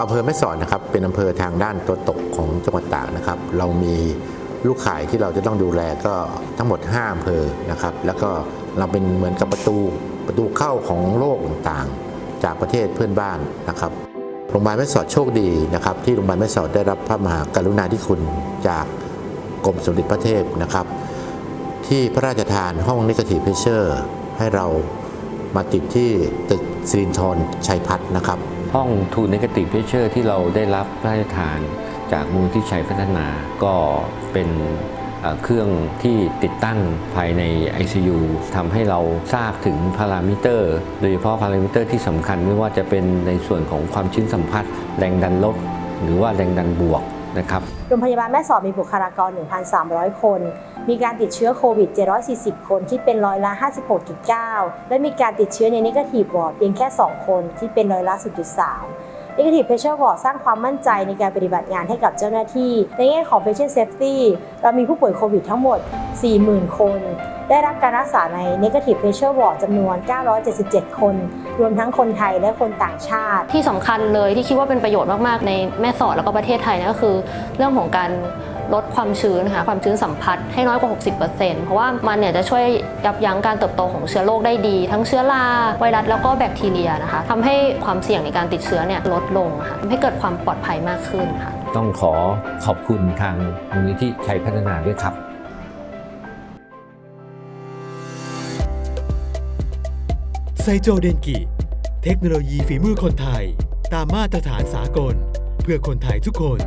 อำเภอแม่สอดนะครับเป็นอำเภอทางด้านตะวันตกของจังหวัดตากนะครับ เรามีลูกข่ายที่เราจะต้องดูแลก็ทั้งหมด 5อำเภอนะครับ แล้วก็เราเป็นเหมือนกับประตูประตูเข้าของโลกต่างๆ จากประเทศเพื่อนบ้านนะครับโรงพยาบาลแม่สอดโชคดีนะครับ ที่โรงพยาบาลแม่สอดได้รับพระมหากรุณาธิคุณจากกรมสมเด็จพระเทพนะครับ ที่พระราชทานห้องนิกทีฟเพเชอร์ ให้เรามาติดที่ตึกสิรินทรชัยพัฒน์นะครับ ห้องทูน n กติเพเชอร์ที่เราได้รับพระราชทานจากมูลที่ชัยพัฒนาก็เป็นเครื่องที่ติดตั้งภายใน ICU ทำให้เราทราบถึงพารามิเตอร์ โดยเฉพาะพารามิเตอร์ที่สำคัญไม่ว่าจะเป็นในส่วนของความชื้นสัมผัส แรงดันลบ หรือว่าแรงดันบวก นะครับโรงพยาบาลแม่สอดมีบุคลากร 1,300 คน มีการติดเชื้อโควิด 740 คนที่เป็นร้อยละ 56.9 และมีการติดเชื้อใน Negative Ward เพียงแค่ 2 คนที่เป็นร้อยละ0.3 Negative Pressure Ward สร้างความมั่นใจในการปฏิบัติงานให้กับเจ้าหน้าที่ ในแง่ของ Patient Safety เรามีผู้ป่วยโควิดทั้งหมด 40,000 คน ได้รับการรักษาใน Negative Pressure Ward จำนวน 977 คน รวมทั้งคนไทยและคนต่างชาติ ที่สำคัญเลยที่คิดว่าเป็นประโยชน์มาก ๆ ในแม่สอดแล้วก็ประเทศไทยนะก็คือ เรื่องของการลดความชื้นค่ะความชื้นสัมผัสให้น้อยกว่า 60%เพราะว่ามันเนี่ยจะช่วยยับยั้งการเติบโตของเชื้อโรคได้ดี ทั้งเชื้อราไวรัสแล้วก็แบคทีเรียนะคะทำให้ความเสี่ยงในการติดเชื้อเนี่ยลดลงค่ะทำให้เกิดความปลอดภัยมากขึ้นค่ะต้องขอขอบคุณทางมูลนิธิชัยพัฒนาด้วยครับ ไซโจเดนกิ เทคโนโลยีฝีมือคนไทย ตามมาตรฐานสากล เพื่อคนไทยทุกคน